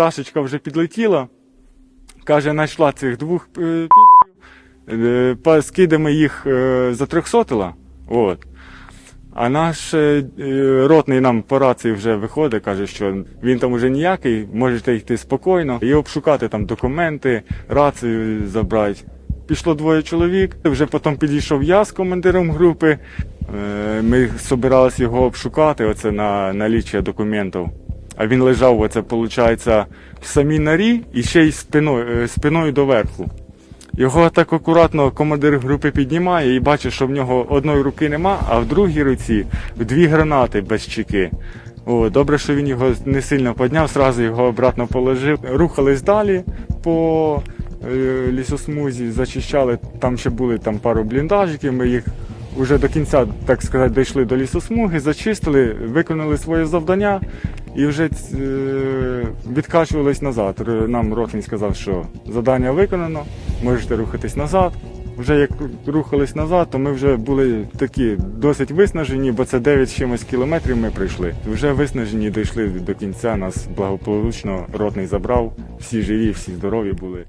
Пташечка вже підлетіла, каже, знайшла цих двох е, підерів, е, скидами їх е, затрьохсотила. От. А наш ротний нам по рації вже виходить, каже, що він там уже ніякий, можете йти спокійно і обшукати там документи, рацію забрати. Пішло двоє чоловік. Вже потім підійшов я з командиром групи. Ми збиралися його обшукати, оце на наліччя документів. А він лежав, оце, виходить, в самій норі і ще й спиною, е, спиною доверху. Його так акуратно командир групи піднімає і бачить, що в нього одної руки нема, а в другій руці дві гранати без чеки. О, добре, що він його не сильно підняв, зразу його обратно положив. Рухались далі по е, лісосмузі, зачищали. Там ще були там пару бліндажиків. Ми їх вже до кінця, так сказати, дійшли до лісосмуги, зачистили, виконали своє завдання і вже е, відкачувались назад. Нам Ротний сказав, що завдання виконано, можете рухатись назад. Вже як рухались назад, то ми вже були такі досить виснажені, бо це 9 чимось кілометрів ми прийшли. Вже виснажені, дійшли до кінця, нас благополучно ротний забрав, всі живі, всі здорові були.